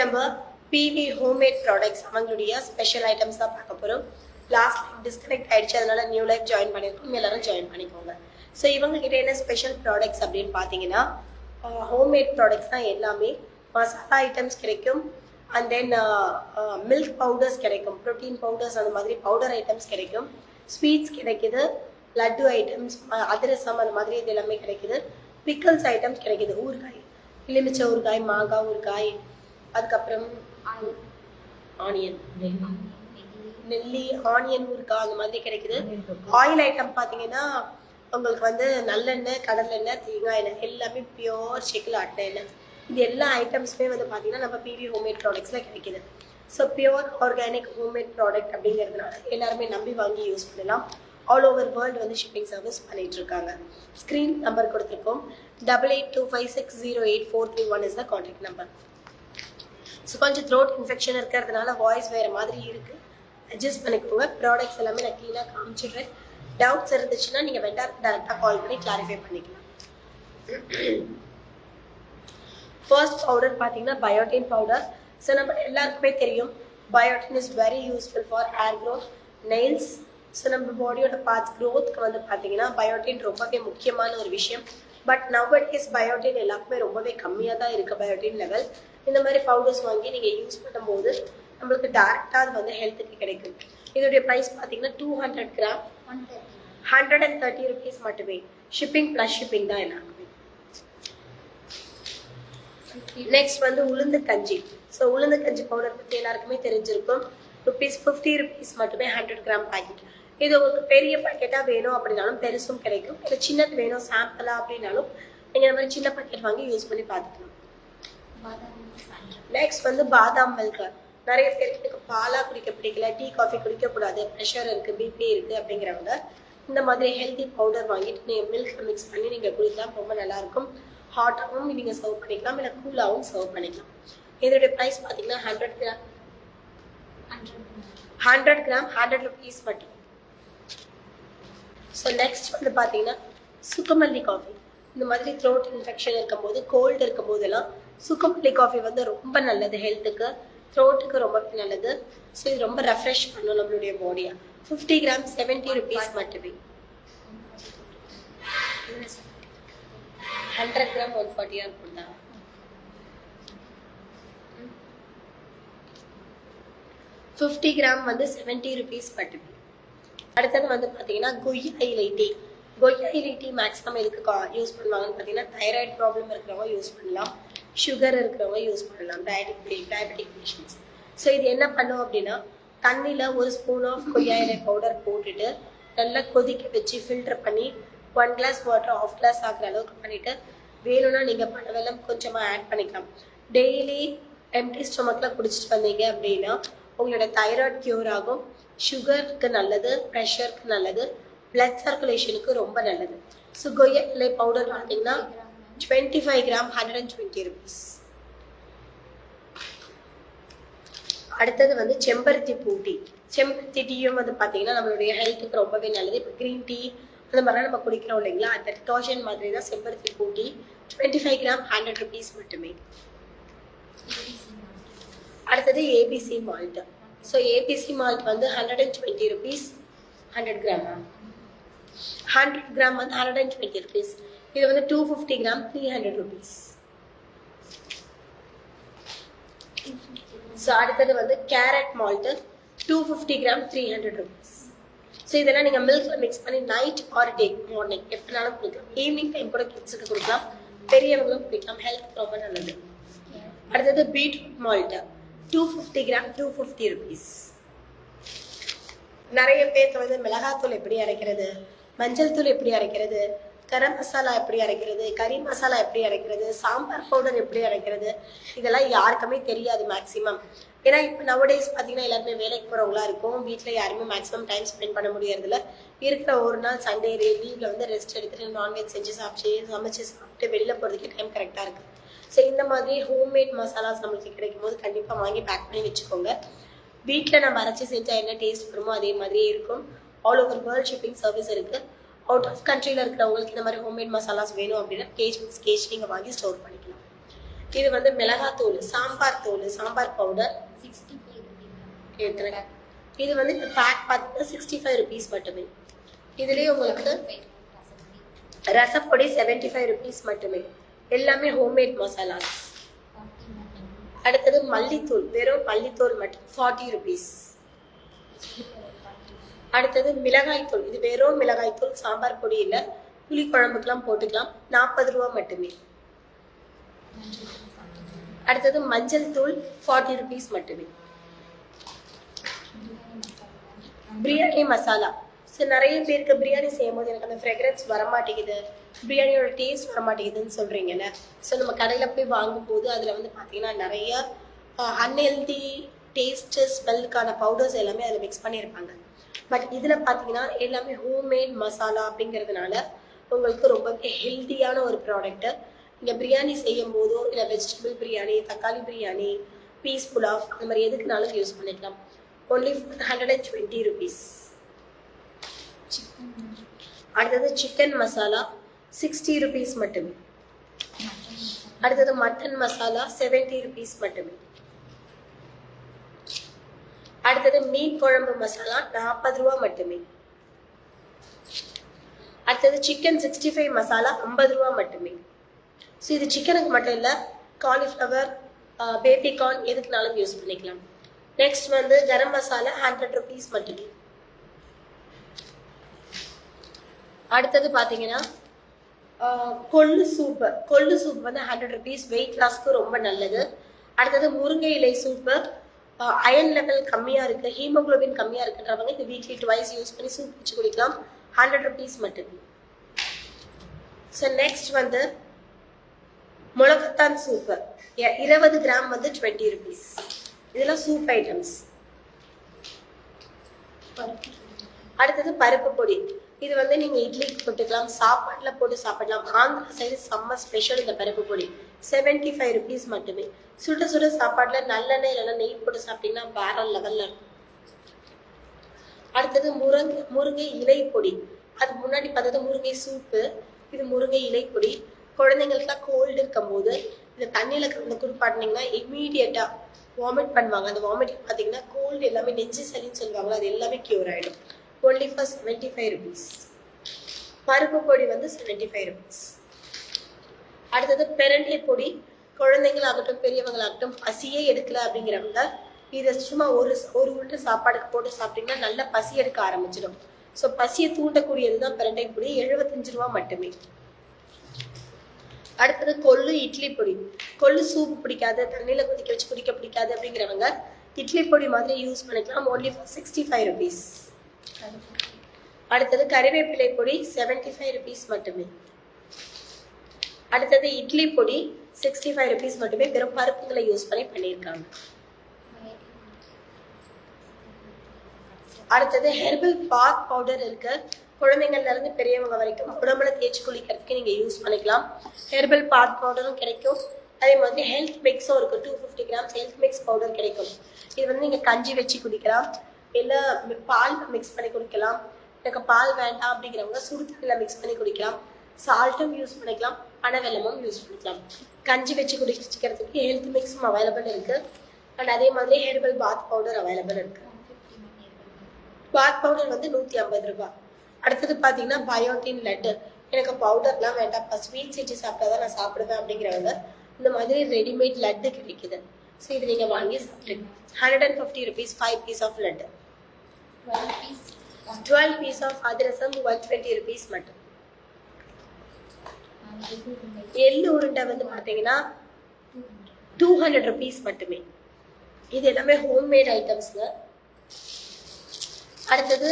நம்ம PV homemade products அவங்களுடைய special items தான் பார்க்க போகிறோம் லாஸ்ட் டிஸ்கனெக்ட் ஆயிடுச்சு அதனால நியூ லைஃப் ஜாயின் பண்ணியிருக்கோம் எல்லாரும் ஜாயின் பண்ணிக்கோங்க. ஸோ இவங்ககிட்ட என்ன ஸ்பெஷல் ப்ராடக்ட்ஸ் அப்படின்னு பார்த்தீங்கன்னா ஹோம்மேட் ப்ராடக்ட்ஸ் தான் எல்லாமே. மசாலா ஐட்டம்ஸ் கிடைக்கும். அண்ட் தென் மில்க் பவுடர்ஸ் கிடைக்கும். ப்ரோட்டீன் பவுடர்ஸ் அந்த மாதிரி பவுடர் ஐட்டம்ஸ் கிடைக்கும். ஸ்வீட்ஸ் கிடைக்குது. லட்டு ஐட்டம்ஸ் அதிரசம் அந்த மாதிரி இது எல்லாமே கிடைக்குது. பிக்கல்ஸ் ஐட்டம்ஸ் கிடைக்குது. ஊறுகாய் எலுமிச்சை ஊறுகாய் மாங்காய் ஊறுகாய் அதுக்கப்புறம் ஆனியன் நெல்லி ஆனியன் ஊறுகாய் அந்த மாதிரி கிடைக்குது. ஆயில் ஐட்டம் பார்த்தீங்கன்னா உங்களுக்கு வந்து நல்லெண்ணெய் கடலெண்ணெய் தேங்காய் எண்ணெய் எல்லாமே பியோர் செக்கில் ஆட்டின எண்ணெய். இது எல்லா ஐட்டம்ஸுமே வந்து பார்த்தீங்கன்னா நம்ம பிவி ஹோம்மேட் ப்ராடக்ட்ஸில் கிடைக்குது. So pure organic homemade product அப்படிங்கிறதுனால எல்லாருமே நம்பி வாங்கி யூஸ் பண்ணலாம். ஆல் ஓவர் வேர்ல்டு வந்து ஷிப்பிங் சர்வீஸ் பண்ணிகிட்ருக்காங்க இருக்காங்க. ஸ்க்ரீன் நம்பர் கொடுத்துருக்கோம். Double eight two five six zero eight four three one is the contact number so கொஞ்சம் த்ரோட் இன்ஃபெக்ஷன் இருக்கிறதுனால வாய்ஸ் வேறு மாதிரி இருக்குது அட்ஜஸ்ட் பண்ணிக்கோங்க. ப்ராடக்ட்ஸ் எல்லாமே நான் க்ளீனாக காமிச்சிடுறேன். டவுட்ஸ் இருந்துச்சுன்னா நீங்கள் வெண்டார் டேரெக்டாக கால் பண்ணி கிளாரிஃபை பண்ணிக்கலாம். ஃபர்ஸ்ட் பவுடர் பார்த்தீங்கன்னா பயோட்டின் பவுடர் ஸோ நம்ம எல்லாருக்குமே தெரியும் biotin is very useful for hair growth nails so நம்ம பாடியோட பார்ட்ஸ் க்ரோத்துக்கு வந்து பார்த்தீங்கன்னா பயோட்டின் ரொம்பவே முக்கியமான ஒரு விஷயம். பட் நவ் இஸ் பயோட்டின் எல்லாருக்குமே ரொம்பவே கம்மியாக தான் இருக்குது பயோட்டின் லெவல் இந்த மாதிரி பவுடர்ஸ் வாங்கி நீங்கள் யூஸ் பண்ணும்போது நம்மளுக்கு டேரெக்டாக அது வந்து ஹெல்த்துக்கு கிடைக்கும். இதோடைய ப்ரைஸ் பார்த்தீங்கன்னா two hundred gram hundred and thirty rupees மட்டுமே. ஷிப்பிங் ப்ளஸ் ஷிப்பிங் தான் எல்லாருக்குமே. நெக்ஸ்ட் வந்து உளுந்து கஞ்சி. ஸோ உளுந்து கஞ்சி பவுடர் பற்றி எல்லாருக்குமே தெரிஞ்சிருக்கும். ருபீஸ் ஃபிஃப்டி ருபீஸ் மட்டுமே ஹண்ட்ரட் கிராம் பாக்கெட் இது உங்களுக்கு பெரிய பாக்கெட்டாக வேணும் அப்படின்னாலும் பெருசும் கிடைக்கும். இல்லை சின்னது வேணும் சாம்பிளாக அப்படின்னாலும் நீங்கள் இந்த மாதிரி சின்ன பாக்கெட் வாங்கி யூஸ் பண்ணி பார்த்துக்கலாம். நெக்ஸ்ட் வந்து பாதாம் மில்க் நிறைய பேருக்கு பாலாக குடிக்க பிடிக்கல டீ காஃபி குடிக்கக்கூடாது. ப்ரெஷர் இருக்குது பிபி இருக்குது அப்படிங்கிறவங்க இந்த மாதிரி ஹெல்தி பவுடர் வாங்கிட்டு நீங்கள் மில்க் மிக்ஸ் பண்ணி நீங்கள் குடிக்கலாம் ரொம்ப நல்லாயிருக்கும் ஹாட்டாகவும் நீங்கள் சர்வ் பண்ணிக்கலாம் இல்லை கூலாகவும் சர்வ் பண்ணிக்கலாம். இதோடைய ப்ரைஸ் பார்த்தீங்கன்னா hundred gram hundred gram hundred rupees மட்டும். ஸோ நெக்ஸ்ட் வந்து பார்த்தீங்கன்னா சுக்கமல்லி காஃபி இந்த மாதிரி த்ரோட் இன்ஃபெக்ஷன் இருக்கும்போது கோல்டு இருக்கும் போதெல்லாம் சுக்குமல்லி காஃபி வந்து ரொம்ப நல்லது ஹெல்த்துக்கு த்ரோட்டுக்கு ரொம்ப நல்லது. ஸோ இது ரொம்ப ரெஃப்ரெஷ் பண்ணும் நம்மளுடைய பாடியை ஃபிஃப்டி கிராம் செவன்ட்டி ருபீஸ் மட்டுமே. ஹண்ட்ரட் கிராம் ஒன் ஃபார்ட்டியாக இருக்கும் தான். ஃபிஃப்டி கிராம் வந்து செவன்ட்டி ருபீஸ் மட்டுமே. அடுத்தது வந்து பார்த்தீங்கன்னா கொய்யா இலை டீ கொய்யா இலை டீ மேக்ஸிமம் எதுக்கு யூஸ் பண்ணுவாங்கன்னு பார்த்தீங்கன்னா தைராய்டு ப்ராப்ளம் இருக்கிறவங்க யூஸ் பண்ணலாம். சுகர் இருக்கிறவங்க யூஸ் பண்ணலாம். டயபெட்டிக் டயபெட்டிக் பேஷண்ட்ஸ் ஸோ இது என்ன பண்ணும் அப்படின்னா தண்ணியில் ஒரு ஸ்பூன் ஆஃப் கொய்யா இலை பவுடர் போட்டுட்டு நல்லா கொதிக்க வச்சு ஃபில்டர் பண்ணி one glass water half glass ஆகிற அளவுக்கு பண்ணிவிட்டு வேணும்னா நீங்கள் பணவெல்லாம் கொஞ்சமாக ஆட் பண்ணிக்கலாம். டெய்லி எம்டி ஸ்டொமக்கில் குடிச்சிட்டு வந்தீங்க அப்படின்னா உங்களோட தைராய்டு க்யூர் ஆகும். சுகருக்கு நல்லது ப்ரெஷருக்கு நல்லது பிளட் சர்க்குலேஷனுக்கு ரொம்ப நல்லது. ஸோ கொய்யா இலை பவுடர் பார்த்தீங்கன்னா twenty five gram hundred and twenty rupees அடுத்தது வந்து செம்பருத்தி பூ டீ செம்பருத்தி டீயும் வந்து பார்த்தீங்கன்னா நம்மளுடைய ஹெல்த்துக்கு ரொம்பவே நல்லது. இப்போ க்ரீன் டீ அந்த மாதிரிலாம் நம்ம குடிக்கிறோம் இல்லைங்களா? அந்த டிகாஷன் மாதிரி தான் செம்பருத்தி பூ tea twenty five gram hundred rupees மட்டுமே அடுத்தது ABC malt so ABC malt வந்து hundred and twenty rupees hundred gram hundred gram வந்து ஹண்ட்ரட் அண்ட் டுவெண்ட்டி ருபீஸ் இது வந்து two fifty gram three hundred rupees so அடுத்தது வந்து carrot malt two fifty gram three hundred rupees so இதெல்லாம் நீங்கள் மில்க்ல mix பண்ணி நைட் ஆர் டே மார்னிங் எப்படினாலும் குடிக்கலாம். ஈவினிங் டைம் கூட கிட்ஸுக்கு கொடுக்கலாம். பெரியவங்களும் குடிக்கலாம். ஹெல்த் ரொம்ப நல்லது. அடுத்தது beetroot malt two fifty gram two fifty rupees நிறைய பேருக்கு வந்து மிளகாத்தூள் எப்படி அரைக்கிறது? மஞ்சள் தூள் எப்படி அரைக்கிறது? கரம் மசாலா எப்படி அரைக்கிறது கறி மசாலா எப்படி அரைக்கிறது சாம்பார் பவுடர் எப்படி அரைக்கிறது இதெல்லாம் யாருக்குமே தெரியாது மேக்ஸிமம் ஏன்னா இப்போ நவடேஸ் பார்த்தீங்கன்னா எல்லாருமே வேலைக்கு போகிறவங்களா இருக்கும். வீட்டில் யாருமே மேக்ஸிமம் டைம் ஸ்பெண்ட் பண்ண முடியறதில்ல. இருக்கிற ஒரு நாள் சண்டே லீவில் வந்து ரெஸ்ட் எடுத்துட்டு நான்வெஜ் செஞ்சு சாப்பிட்டு சமைச்சு சாப்பிட்டு வெளியில் போகிறதுக்கு டைம் கரெக்டாக இருக்குது ஸோ இந்த மாதிரி ஹோம்மேட் மசாலாஸ் நம்மளுக்கு கிடைக்கும் போது கண்டிப்பாக வாங்கி பேக் பண்ணி வச்சுக்கோங்க. வீட்டில் நம்ம அரைச்சி செஞ்சால் என்ன டேஸ்ட் வருமோ அதே மாதிரியே இருக்கும். All over world shipping service இருக்குது அவுட் ஆஃப் கண்ட்ரியில் இருக்கிறவங்களுக்கு இந்த மாதிரி ஹோம்மேட் மசாலாஸ் வேணும் அப்படின்னா கேஜ் மிக்ஸ் கேஜ் நீங்கள் வாங்கி ஸ்டோர் பண்ணிக்கலாம். இது வந்து மிளகாத்தூள் சாம்பார் தூள் சாம்பார் பவுடர் சிக்ஸ்டி ஃபைவ் எத்தனை இது வந்து இந்த பேக் பார்த்தீங்கன்னா சிக்ஸ்டி ஃபைவ் ருபீஸ் மட்டுமே. இதுலேயே உங்களுக்கு ரசப்பொடி செவன்டி ஃபைவ் ருபீஸ் மட்டுமே. எல்லாமே ஹோம்மேட் மசாலாஸ் அடுத்தது மல்லித்தூள் வெறும் மல்லித்தூள் மட்டும் ஃபார்ட்டி ருபீஸ் அடுத்தது மிளகாய்த்தூள் இது வெறும் மிளகாய்த்தூள் சாம்பார் பொடி இல்லை புளி குழம்புக்கெல்லாம் போட்டுக்கலாம். நாற்பது ரூபா மட்டுமே. அடுத்தது மஞ்சள் தூள் ஃபார்ட்டி ருபீஸ் மட்டுமே. பிரியாணி மசாலா. ஸோ நிறைய பேருக்கு பிரியாணி செய்யும் போது எனக்கு அந்த ஃப்ரெக்ரன்ஸ் வரமாட்டேங்குது. பிரியாணியோட டேஸ்ட் வரமாட்டேங்குதுன்னு சொல்கிறீங்கல்ல ஸோ நம்ம கடையில் போய் வாங்கும்போது அதில் வந்து பார்த்தீங்கன்னா நிறைய அன்ஹெல்தி டேஸ்ட்டு ஸ்மெல்லுக்கான பவுடர்ஸ் எல்லாமே அதில் மிக்ஸ் பண்ணியிருப்பாங்க. பட் இதில் பார்த்தீங்கன்னா எல்லாமே ஹோம்மேட் மசாலா அப்படிங்கிறதுனால உங்களுக்கு ரொம்பவே ஹெல்த்தியான ஒரு ப்ராடக்ட்டு நீங்கள் பிரியாணி செய்யும் போதோ இல்லை வெஜிடபிள் பிரியாணி தக்காளி பிரியாணி பீஸ் புலாவ் அந்த மாதிரி எதுக்குனாலும் யூஸ் பண்ணிக்கலாம். Only hundred and twenty rupees அடுத்தது சிக்கன் மசாலா சிக்ஸ்டி ருபீஸ் மட்டுமே. அடுத்தது மட்டன் மசாலா செவன்ட்டி ருபீஸ் மட்டுமே. அடுத்தது மீன் குழம்பு மசாலா நாற்பது ரூபா மட்டுமே. அடுத்தது சிக்கன் சிக்ஸ்டி ஃபைவ் மசாலா ஐம்பது ரூபா மட்டுமே. ஸோ இது சிக்கனுக்கு மட்டும் இல்லை காலிஃப்ளவர் பேபி கார்ன் எதுக்குனாலும் யூஸ் பண்ணிக்கலாம். நெக்ஸ்ட் வந்து கரம் மசாலா ஹண்ட்ரட் ருபீஸ் மட்டுமே. அடுத்தது பார்த்தீங்கன்னா கொள்ளு சூப்பு. கொள்ளு சூப் வந்து ஹண்ட்ரட் ருபீஸ் வெயிட் லாஸ்க்கு ரொம்ப நல்லது. அடுத்தது முருங்கை இலை சூப்பு. அயன் லெவல் கம்மியாக இருக்குது ஹீமோகுளோபின் கம்மியாக இருக்குன்றவங்க இது வீக்லி டுவைஸ் யூஸ் பண்ணி சூப் வச்சு குடிக்கலாம். ஹண்ட்ரட் ருபீஸ் மட்டுமே. ஸோ நெக்ஸ்ட் வந்து முளகத்தான் சூப்பு இருபது கிராம் வந்து டுவெண்ட்டி ருபீஸ் இதெல்லாம் சூப் ஐட்டம்ஸ் அடுத்தது பருப்பு பொடி. இது வந்து நீங்கள் இட்லிக்கு போட்டுக்கலாம் சாப்பாட்டில் போட்டு சாப்பிடலாம். ஆந்திரா சைடு செம்ம ஸ்பெஷல் இந்த பருப்பு பொடி. செவன்ட்டி ஃபைவ் ருபீஸ் மட்டுமே. சுட சுட சாப்பாட்டில் நல்லெண்ணெய் இல்லைன்னா நெய் போட்டு சாப்பிட்டீங்கன்னா வேற லெவலில் இருக்கும். அடுத்தது முருங்கை முருங்கை இலை பொடி அது முன்னாடி பார்த்தது முருங்கை சூப்பு இது முருங்கை இலை பொடி குழந்தைங்களுக்குலாம் கோல்டு இருக்கும்போது இந்த தண்ணியில் கலந்து குடிப்பாட்டினீங்கன்னா இம்மீடியட்டாக வாமிட் பண்ணுவாங்க. அந்த வாமிட்டிங் பார்த்தீங்கன்னா கோல்டு எல்லாமே நெஞ்சு சளின்னு சொல்லுவாங்க. அது எல்லாமே கியூர் ஆகிடும் only for seventy five rupees பருப்பு பொடி வந்து செவன்ட்டி ஃபைவ் ருபீஸ் அடுத்தது பெரண்டை பொடி. குழந்தைங்களாகட்டும் பெரியவங்களாகட்டும் பசியே எடுக்கல அப்படிங்கிறவங்க இதை சும்மா ஒரு ஒரு உருட்டு சாப்பாடுக்கு போட்டு சாப்பிட்டீங்கன்னா நல்லா பசி எடுக்க ஆரம்பிச்சிடும். ஸோ பசியை தூண்டக்கூடியது தான் பிரண்டை பொடி. எழுபத்தஞ்சு ரூபா மட்டுமே. அடுத்தது கொள்ளு இட்லி பொடி. கொள்ளு சூப்பு பிடிக்காது தண்ணியில் கொதிக்க வச்சு குடிக்க பிடிக்காது அப்படிங்கிறவங்க இட்லி பொடி மாதிரி யூஸ் பண்ணிக்கலாம். Only for sixty five rupees அடுத்தது கறிவேப்பிலை பொடி செவன்டி ஃபைவ் ருபீஸ் மட்டுமே. அடுத்தது இட்லி பொடி சிக்ஸ்டி ஃபைவ் ருபீஸ் மட்டுமே வெறும் பருப்புகளை யூஸ் பண்ணி பண்ணியிருக்காங்க. அடுத்தது ஹெர்பல் பாத் பவுடர் இருக்கு. குழந்தைங்கள்லேருந்து பெரியவங்க வரைக்கும் உடம்புல தேய்ச்சி குளிக்கிறதுக்கு நீங்கள் யூஸ் பண்ணிக்கலாம். ஹெர்பல் பாத் பவுடரும் கிடைக்கும். அதே மாதிரி ஹெல்த் மிக்ஸும் இருக்கு. Two fifty grams health mix powder கிடைக்கும். இது வந்து நீங்கள் கஞ்சி வச்சு குடிக்கலாம். இல்லை பால் மிக்ஸ் பண்ணி குடிக்கலாம். எனக்கு பால் வேண்டாம் அப்படிங்கிறவங்க சுடு தண்ணியில் மிக்ஸ் பண்ணி குடிக்கலாம். சால்ட்டும் யூஸ் பண்ணிக்கலாம். பனவெல்லமும் யூஸ் பண்ணிக்கலாம். கஞ்சி வச்சு குடிச்சிக்கிறதுக்கு ஹெல்த் மிக்ஸும் அவைலபிள் இருக்கு. அண்ட் அதே மாதிரி ஹெர்பல் பாத் பவுடர் அவைலபிள் இருக்கு. பாத் பவுடர் வந்து நூற்றி ஐம்பது ரூபாய் அடுத்தது பார்த்தீங்கன்னா பயோட்டின் லட்டு எனக்கு பவுடர்லாம் வேண்டாம்ப்பா ஸ்வீட் செஞ்சு சாப்பிட்டா தான் நான் சாப்பிடுவேன் அப்படிங்கிறவங்க இந்த மாதிரி ரெடிமேட் லட்டு கிடைக்குது. ஸோ இது நீங்கள் வாங்கி சாப்பிடுங்க. Hundred and fifty rupees five piece of laddu twelve piece of adhirasam one twenty rupees மட்டும். எள்ளு உருண்டை வந்து பார்த்தீங்கன்னா டூ ஹண்ட்ரட் ருபீஸ் மட்டுமே. இது எல்லாமே ஹோம்மேட் ஐட்டம்ஸுங்க அடுத்தது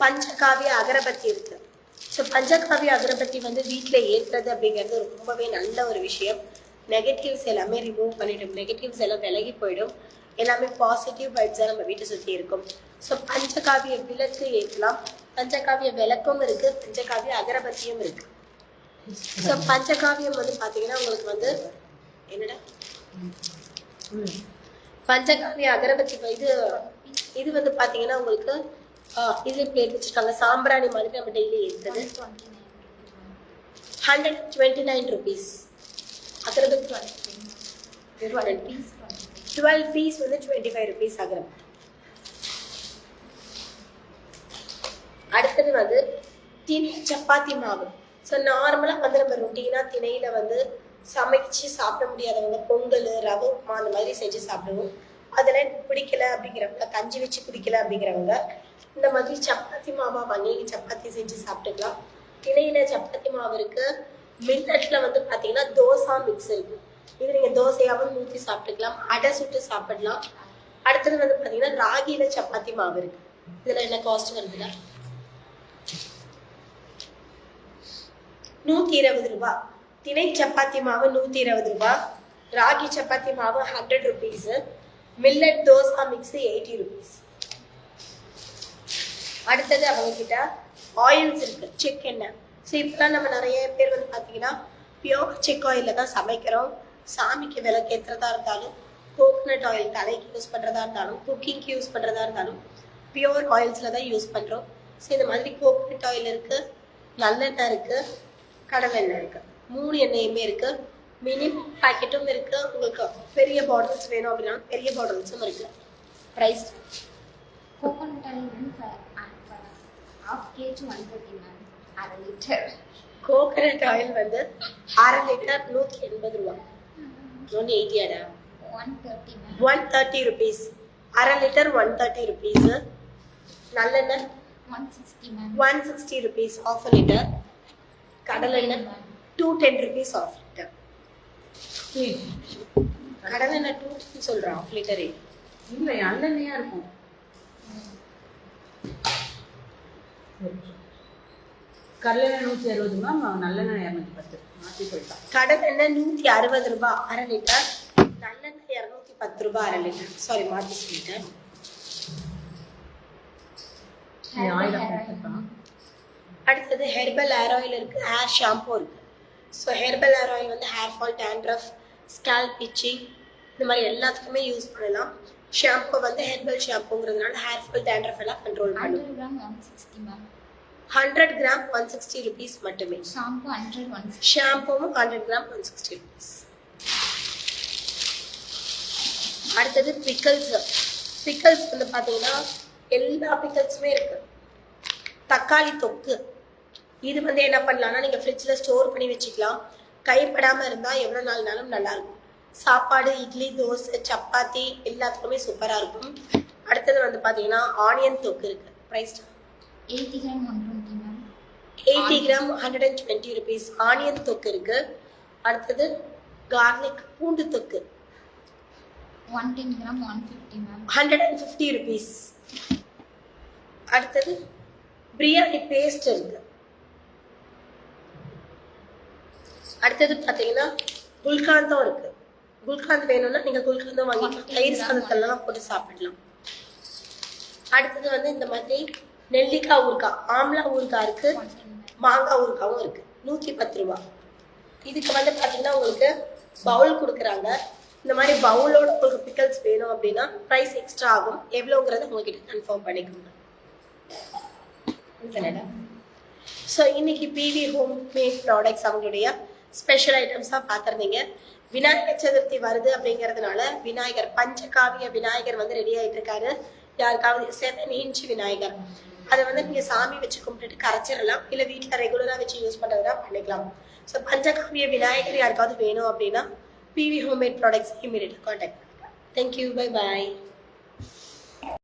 பஞ்சகாவிய அகரபத்தி இருக்கு. ஸோ பஞ்சகாவிய அகரபத்தி வந்து வீட்டில் ஏற்றுறது அப்படிங்கிறது ரொம்பவே நல்ல ஒரு விஷயம். நெகட்டிவ்ஸ் எல்லாமே ரிமூவ் பண்ணிடும். நெகட்டிவ்ஸ் எல்லாம் விலகி போயிடும். எல்லாமே பாசிட்டிவ் வைப்ஸாக நம்ம வீட்டை சுற்றி இருக்கும். ஸோ பஞ்சகாவிய விளக்கு ஏற்றலாம். பஞ்சகாவிய விளக்கும் இருக்குது பஞ்சகாவிய அகரபத்தியும் இருக்குது ஸோ பஞ்சகாவியம் வந்து பார்த்தீங்கன்னா உங்களுக்கு வந்து என்னடா? பஞ்சகாவிய அகரபத்தி இது இது வந்து பார்த்தீங்கன்னா உங்களுக்கு இது பேர் வச்சுருக்காங்க. சாம்பிராணி மாதிரி நம்ம டெய்லி இருக்குது hundred twenty nine rupees agarbatti twelve piece twelve piece வந்து டுவெண்ட்டி ஃபைவ் ருபீஸ் அகரபத்தி அடுத்தது வந்து தின் சப்பாத்தி மாவு. ஸோ நார்மலாக வந்து நம்ம ரொட்டீனாக திணையில் வந்து சமைச்சு சாப்பிட முடியாதவங்க பொங்கல் ரவை உப்புமா அந்த மாதிரி செஞ்சு சாப்பிடுவோம். அதெல்லாம் பிடிக்கல அப்படிங்கிறவங்க கஞ்சி வச்சு குடிக்கல அப்படிங்கிறவங்க இந்த மாதிரி சப்பாத்தி மாவா வாங்கி சப்பாத்தி செஞ்சு சாப்பிட்டுக்கலாம். திணையில சப்பாத்தி மாவு இருக்கு. மில்லட்ல வந்து பார்த்தீங்கன்னா தோசா மிக்ஸ் இருக்கு. இது நீங்கள் தோசையாகவும் ஊற்றி சாப்பிட்டுக்கலாம். அடை சுட்டு சாப்பிடலாம். அடுத்தது வந்து பார்த்தீங்கன்னா ராகியில சப்பாத்தி மாவு இருக்கு. இதில் என்ன காஸ்ட் வருதுன்னா நூற்றி இருபது ரூபா. திணை சப்பாத்தி மாவு நூற்றி இருபது ரூபா. ராகி சப்பாத்தி மாவு hundred rupees millet dosa mix eighty rupees அடுத்தது அவங்க கிட்ட ஆயில்ஸ் இருக்கு. செக் எண்ணெய் ஸோ இப்போலாம் நம்ம நிறைய பேர் வந்து பார்த்தீங்கன்னா பியோர் செக் ஆயிலில் தான் சமைக்கிறோம். சாமிக்கு விளக்கேற்றுறதா இருந்தாலும் கோகனட் ஆயில் தலைக்கு யூஸ் பண்ணுறதா இருந்தாலும் குக்கிங்க்கு யூஸ் பண்ணுறதா இருந்தாலும் பியோர் ஆயில்ஸில் தான் யூஸ் பண்ணுறோம் ஸோ இந்த மாதிரி கோகனட் ஆயில் இருக்குது நல்லெண்ணெய் இருக்குது கடலெண்ணெய் இருக்குது மூணு எண்ணெயுமே இருக்குது மினி பாக்கெட்டும் இருக்குது உங்களுக்கு பெரிய பாட்டில்ஸ் வேணும் அப்படின்னா பெரிய பாட்டில்ஸும் இருக்குது ப்ரைஸ் கோகோனட் ஆயில் வந்து half KG one thirty ma'am அரை லிட்டர் கோகனட் ஆயில் வந்து அரை லிட்டர் நூற்றி எண்பது ரூபா. One எயிட்டியாடா one thirty one thirty rupees அரை லிட்டர் ஒன் தேர்ட்டி ருபீஸு நல்லெண்ணெய்? One sixty one sixty rupees half litre கடலெண்ணெய் two ten rupees half litre கடலெண்ணெய் டூ டென் சொல்கிறேன் ஆஃப் லிட்டரே இல்லை நல்லெண்ணெயா இருக்கும். கடலெண்ணெய் நூற்றி அறுபது மேம் நல்லெண்ணெய் இரநூத்தி பத்து. மாற்றி போயிட்டான் கடலெண்ணெய் நூற்றி அறுபது ரூபாய் அரை லிட்டர் நல்லெண்ணெய் இரநூத்தி பத்து ரூபாய் அரை லிட்டர் சாரி மாற்றி சொல்லிட்டேன். அடுத்தது ஹெர்பல் ஹேர் ஆயில் இருக்குது ஹேர் ஷாம்பு இருக்குது ஸோ ஹெர்பல் ஹேர் ஆயில் வந்து ஹேர் ஃபால் டேண்ட்ரஃப் ஸ்கேல் பிச்சி இந்த மாதிரி எல்லாத்துக்குமே யூஸ் பண்ணலாம். ஷாம்பு வந்து ஹெர்பல் ஷாம்புங்கிறதுனால ஹேர் ஃபால் டேண்ட்ரஃப் எல்லாம் கண்ட்ரோல் பண்ணும். Hundred gram one sixty rupees மட்டுமே. Shampoo hundred one sixty ஷாம்புவும் hundred gram one sixty rupees அடுத்தது பிக்கல்ஸ் பிக்கல்ஸ் வந்து பார்த்தீங்கன்னா எல்லா பிக்கல்ஸுமே இருக்கு. தக்காளி தொக்கு. இது வந்து என்ன பண்ணலாம்னா நீங்கள் ஃப்ரிட்ஜில் ஸ்டோர் பண்ணி வச்சுக்கலாம். கைப்படாமல் இருந்தால் எவ்வளோ நாள்னாலும் நல்லாயிருக்கும். சாப்பாடு இட்லி தோசை சப்பாத்தி எல்லாத்துக்குமே சூப்பராக இருக்கும். அடுத்தது வந்து பார்த்தீங்கன்னா ஆனியன் தொக்கு இருக்குது price eighty gram eighty gram hundred and twenty rupees onion தொக்கு இருக்கு. அடுத்தது கார்லிக் பூண்டு தொக்கு. One ten gram one fifty ma'am hundred and fifty rupees அடுத்தது பிரியாணி பேஸ்ட் இருக்கு. அடுத்தது பார்த்தீங்கன்னா குல்காந்தும் இருக்கு. குல்காந்த் வேணும்னா நீங்கள் குல்காந்தும் வாங்கிக்கலாம். தயிர் சாதத்தெல்லாம் போட்டு சாப்பிடலாம். அடுத்தது வந்து இந்த மாதிரி நெல்லிக்காய் ஊறுகாய் ஆம்லா ஊறுகாய் இருக்கு. ஒன் டென் மேம் மாங்காய் ஊறுகாவும் இருக்கு. நூற்றி பத்து ரூபா. இதுக்கு வந்து பார்த்தீங்கன்னா உங்களுக்கு பவுல் கொடுக்குறாங்க. இந்த மாதிரி பவுலோட உங்களுக்கு பிக்கல்ஸ் வேணும் அப்படின்னா ப்ரைஸ் எக்ஸ்ட்ரா ஆகும். எவ்வளோங்கிறத உங்ககிட்ட கன்ஃபார்ம் பண்ணிக்கோங்க. ஸோ இன்னைக்கு பிவி ஹோம் மேட் ப்ராடக்ட்ஸ் அவங்களுடைய ஸ்பெஷல் ஐட்டம்ஸாக பார்த்துருந்தீங்க. விநாயகர் சதுர்த்தி வருது அப்படிங்கிறதுனால விநாயகர் பஞ்சகாவிய விநாயகர் வந்து ரெடி ஆயிட்டு இருக்காரு யாருக்காவது செவன் இன்ச் விநாயகர். அதை வந்து நீங்கள் சாமி வச்சு கும்பிட்டுட்டு கரைச்சிடலாம். இல்லை வீட்டில் ரெகுலராக வச்சு யூஸ் பண்ணுறதுனா பண்ணிக்கலாம். ஸோ பஞ்சகாவிய விநாயகர் யாருக்காவது வேணும் அப்படின்னா PV homemade products immediate contact பண்ணுங்கள் தேங்க்யூ பை பாய்